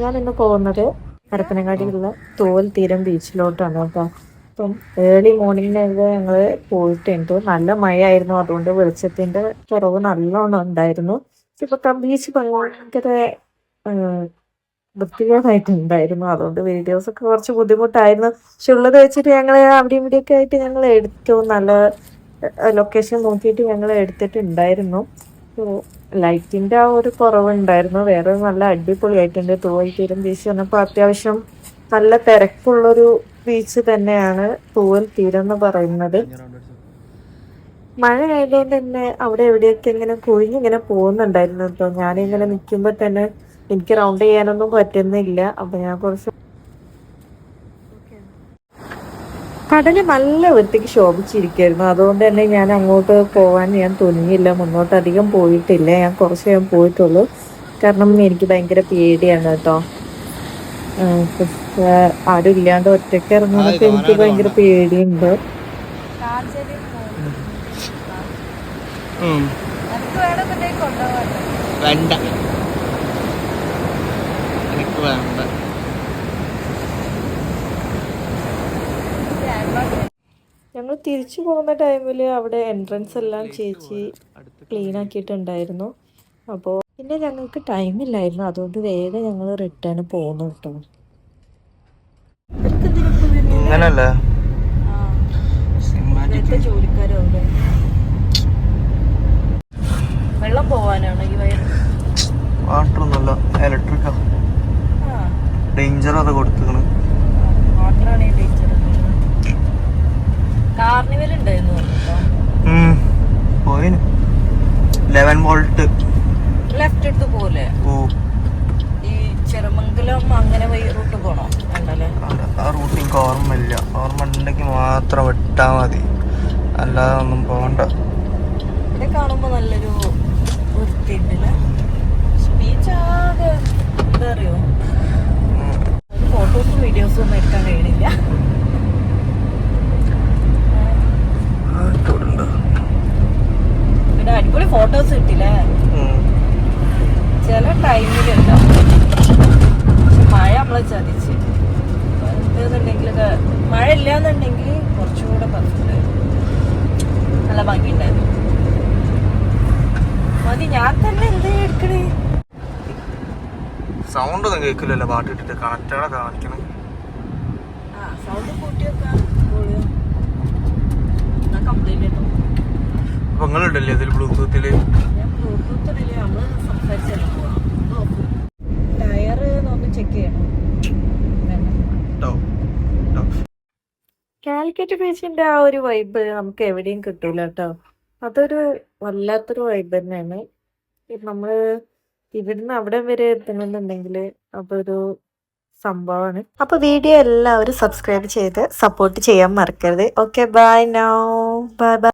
ഞാൻ ഇന്ന് പോകുന്നത് പരപ്പനങ്ങാടിയിലുള്ള തോൽ തീരം ബീച്ചിലോട്ടാണ് കേട്ടോ. അപ്പം ഏർലി മോർണിംഗിനൊക്കെ ഞങ്ങൾ പോയിട്ടുണ്ട്. നല്ല മഴയായിരുന്നു. അതുകൊണ്ട് വെളിച്ചത്തിന്റെ കുറവ് നല്ലോണം ഉണ്ടായിരുന്നു. ഇപ്പൊ ബീച്ച് ഭയങ്കര വൃത്തികേടായിട്ടുണ്ടായിരുന്നു. അതുകൊണ്ട് വീഡിയോസ് ഒക്കെ കുറച്ച് ബുദ്ധിമുട്ടായിരുന്നു. പക്ഷെ ഉള്ളത് വെച്ചിട്ട് ഞങ്ങൾ അവിടെ ഇവിടെയൊക്കെ ആയിട്ട് ഞങ്ങൾ എടുത്തു. നല്ല ലൊക്കേഷൻ നോക്കിയിട്ട് ഞങ്ങൾ എടുത്തിട്ടുണ്ടായിരുന്നു. ലൈറ്റിന്റെ ആ ഒരു കുറവുണ്ടായിരുന്നു. വേറെ നല്ല അടിപൊളിയായിട്ടുണ്ട്. തൂവൽ തീരം ബീച്ച് വന്നപ്പോൾ അത്യാവശ്യം നല്ല തിരക്കുള്ളൊരു ബീച്ച് തന്നെയാണ് തൂവൽ തീരം എന്ന് പറയുന്നത്. മഴ ആയതുകൊണ്ട് തന്നെ അവിടെ എവിടെയൊക്കെ ഇങ്ങനെ കുഴിഞ്ഞിങ്ങനെ പോകുന്നുണ്ടായിരുന്നു. കേട്ടോ ഞാനിങ്ങനെ നിൽക്കുമ്പോൾ തന്നെ എനിക്ക് റൗണ്ട് ചെയ്യാനൊന്നും പറ്റുന്നില്ല. അപ്പൊ ഞാൻ കുറച്ച് കടൽ നല്ല വൃത്തിക്ക് ശോഭിച്ചിരിക്കുന്നു അതുകൊണ്ട് തന്നെ ഞാൻ അങ്ങോട്ട് പോകാൻ ഞാൻ തുനിയില്ല മുന്നോട്ട് അധികം പോയിട്ടില്ല. ഞാൻ കുറച്ച് ഞാൻ പോയിട്ടുള്ളൂ. കാരണം എനിക്ക് ഭയങ്കര പേടിയാണ് കേട്ടോ. ആരും ഇല്ലാണ്ട് ഒറ്റയ്ക്ക് ഇറങ്ങുന്നൊക്കെ എനിക്ക് ഭയങ്കര പേടിയുണ്ട്. വേണ്ട എനിക്ക് വേണ്ട ഞങ്ങൾ തിരിച്ചു പോകുന്ന ടൈമിൽ അവിടെ എൻട്രൻസ് എല്ലാം ചേച്ചി ക്ലീൻ ആക്കിയിട്ടുണ്ടായിരുന്നു. അപ്പോൾ പിന്നെ ഞങ്ങൾക്ക് ടൈമില്ലായിരുന്നു അതുകൊണ്ട് വേഗം ഞങ്ങൾ റിട്ടേൺ പോകുന്നു കേട്ടോ ജോലിക്കാരാവില്ലേ? വെള്ളം പോവാനാണ് ഈ വയർ വാട്ടർ ഒന്നല്ല ഇലക്ട്രിക്കാ ആ. ഡേഞ്ചർ അത് കൊടുത്തുക്കണ്. വാട്ടറാണ് ഈ ടീച്ചർ കാർണിവൽ ഉണ്ടായിരുന്നു പോയിന്. Eleven volt. ലെഫ്റ്റ് എടുത്ത് പോലെ ഓ. ഈ ചെറുമംഗലം അങ്ങനെ വഴി റൂട്ട് പോണോ? ആ- റൂട്ട് എനിക്ക് ഓർമ്മയില്ല. ഓർമ്മ ഉണ്ടെങ്കിൽ മാത്രം വിട്ടാ മതി. അല്ലാതെ ഒന്നും പോകണ്ട ഇവിടെ കാണുമ്പോ നല്ലൊരു വൃത്തിയുണ്ടല്ലേ? ബീച്ച് ആകെ എന്താ അറിയോ? ഫോട്ടോസും വീഡിയോസും ഒന്നും എടുക്കാൻ കഴിയണില്ല പിന്നെ അടിപൊളി ഫോട്ടോസ് കിട്ടില്ലേ ചില ടൈമിലുണ്ടോ. പക്ഷെ മഴ നമ്മളെ ചതിച്ച്. എന്തെന്നുണ്ടെങ്കിലൊക്കെ മഴ ഇല്ലാന്നുണ്ടെങ്കിൽ കുറച്ചുകൂടെ പെർഫെക്റ്റ് നല്ല ഭംഗിയുണ്ടായിരുന്നു. മതി ഞാൻ തന്നെ എന്ത് എടുക്കണേ? സൗണ്ട് ഒന്നും കേൾക്കില്ലല്ലോ പാട്ട് ഇട്ടിട്ട്. കാണിക്കണേ. ആ സൗണ്ട് കൂട്ടി വെക്കാം. വേണ്ട. ട്ടോ. ബ്ലൂടൂത്തിൽ? കാലിക്കറ്റ് ബീച്ചിന്റെ ആ ഒരു വൈബ് നമുക്ക് എവിടെയും കിട്ടൂല കേട്ടോ അതൊരു വല്ലാത്തൊരു വൈബ് തന്നെയാണ്. നമ്മൾ നമ്മൾ ഇവിടുന്ന് അവിടെ വരെ എത്തണമെന്നുണ്ടെങ്കിൽ അതൊരു സംഭവമാണ് അപ്പൊ വീഡിയോ എല്ലാവരും സബ്സ്ക്രൈബ് ചെയ്ത് സപ്പോർട്ട് ചെയ്യാൻ മറക്കരുത്. Okay bye no bye bye